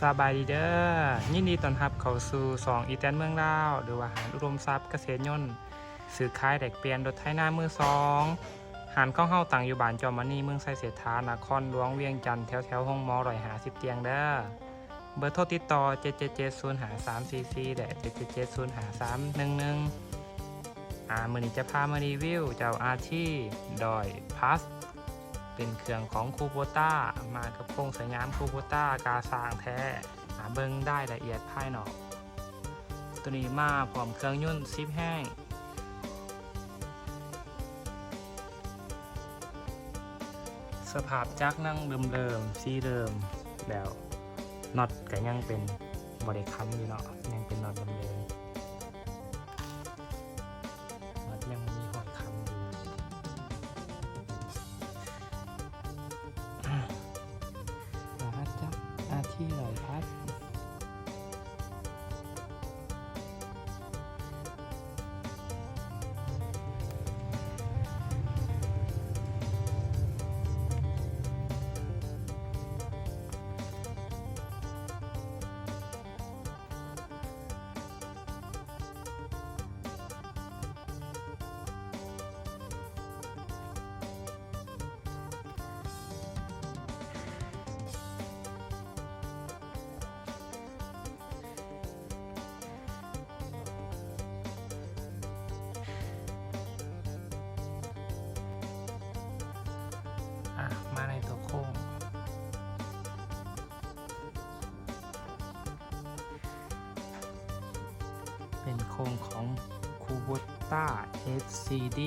สบายดีเด้อยินดีต้อนรับเข้าสู่สองอีแตนเมืองลาวหรือว่าหารอุดมทรัพย์เกษตรยนต์ซื้อขายแดกเปลี่ยนรถไถนามือสองหารข้องเฮาต่างอยู่บ้านจอมมณีเมืองไซเสถานครหลวงเวียงจันทร์แถวแถวๆห้องมอร่อยหาสิบเตียงเด้อเบอร์โทรติดต่อ7 7 7 0หา3 4 4และ7 7 7 0หา3 1 1อ่ามือนี้จะพามารีวิวเจ้าอาที่ดอยพัส เป็นเครื่องของคูโบต้ามากับโครงสวยงามคูโบต้ากาสางแท้หาเบิ้งได้ละเอียดภายนอก ตัวนี้มาพร้อมเครื่องยนต์ซิปแห้งสภาพจักรนั่งเดิมๆซีเดิมแล้วน็อตก็ยังเป็นบริคัมอยู่เนาะ คงของ Kubota FCD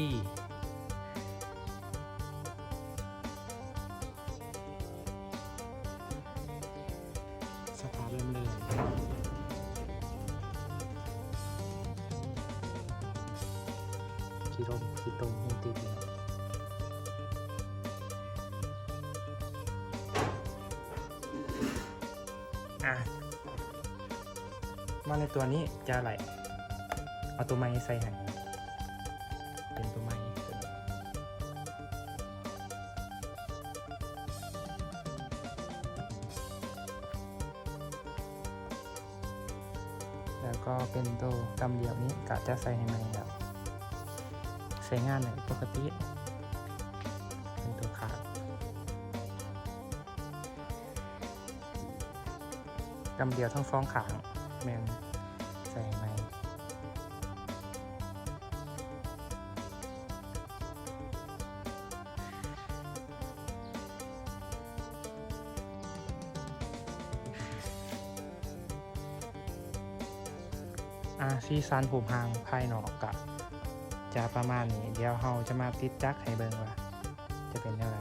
สภาพเริ่มเลยขีร่มขีตรงยังติดอยู่อะมาในตัวนี้จะอะไร เอาตัวไม้ใส่ให้เป็นตัวไม้ตัวนี้แล้วก็เป็นตัวกำเดียวนี้กะจะใส่ให้ไหมครับใช้งานหนปกติ เป็นตัวขาดกำเดียวทั้งสองขางแมนใส่ให้ไหม อ่าซีซันผมหางภายนอกกะจะประมาณนี้ เดี๋ยวเราจะมาติดจักรให้เบิ่งว่า จะเป็นอะไร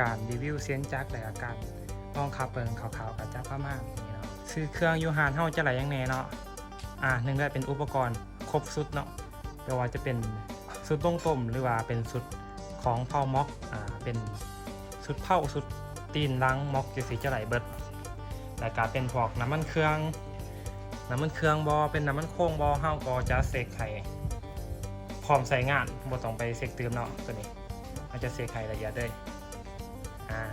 การรีวิวเสียงจักรและอาการลองขับเบิงขาวๆกับจักรประมาณนี้เนาะซื้อเครื่องยูฮานเฮาจะไหลยังแน่เนาะอ่าหนึ่งได้เป็นอุปกรณ์ครบสุดเนาะไม่ว่าจะเป็นสุดต้งต้มหรือว่าเป็นสุดของเผาม็อกอ่าเป็นสุดเผาสุดตีนลังม็อกจะสีจะไหลเบิดแต่การเป็นพวกน้ำมันเครื่องน้ำมันเครื่องบอเป็นน้ำมันโค้งบอเฮาก็จะเสกไข่พร้อมใส่งานบ่ต้องไปเสกเติมเนาะตัวนี้มันจะเสกไข่ละเอียดเลย อ่า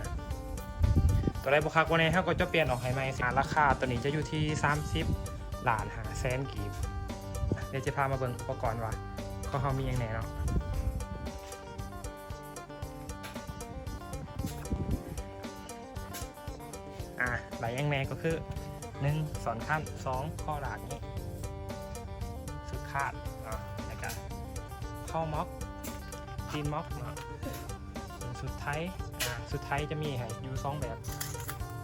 ตัวใดบ่คักบ่แน่เฮาก็จะเปลี่ยนออกให้ใหมราคาตัวนี้จะอยู่ที่ 30ล้านหาแสนกีบเดี๋ยวจะพามาเบิ่งอุปกรณ์ว่าเขาเฮามีหยังแหนเนาะอ่าหลายอย่างแหน่ก็คือหนึ่งสอนขั้นสองข้อหลักนี้สุดคาดอะแล้วก็ข้าม็อกตีนม็อกเนาะสุดท้าย สุดท้ายจะมีให้อยู่สองแบบ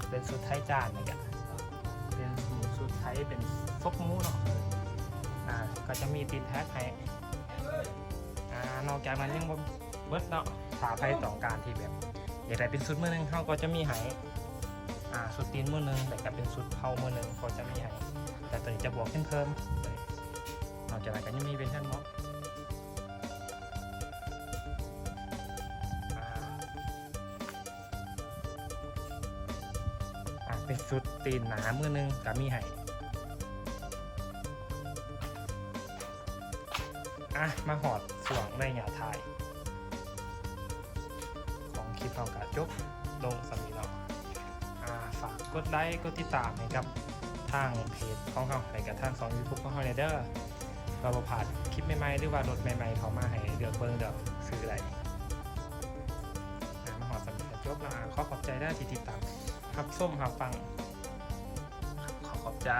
เป็นสุดท้ายจานนะครับเป็นสุดท้ายเป็นฟกหมูเนาะอ่าก็จะมีตีนแท็กให้อ่านอกจากนั้นยังบ่เบิดเนาะถาไพ่ต้องการที่แบบอยากได้เป็นสุดมือหนึงเขาก็จะมีให้อ่าสุดตีนมือหนึ่งแต่ก็เป็นสุดเผามือหนึ่งเขาจะมีให้แต่ตัวนี้จะบวกขึ้นเพิ่มนอกจากนั้นก็ยังมีเป็นชั้นม็อก เป็นสุดตีนหนามือหนึ่งก็มีให้อะ มาหอดสวงในหยาไทย ของคลิปเรากะจบลงสมีเนาะอ่าฝากกดไลค์กดติดตามให้กับ ทางเพจของเขาให้กับทางสองยูทูบของเขาเนเดอร์เราผ่านคลิปใหม่ๆหรือว่ารถใหม่ๆเขามาให้เลือกเบิ้งเลือกซื้ออะไรอ่ามาหอดสำเร็จบแล้วอ่าขอขอบใจได้ที่ติดตาม รับ ส้มครับฟัง ขอขอบใจ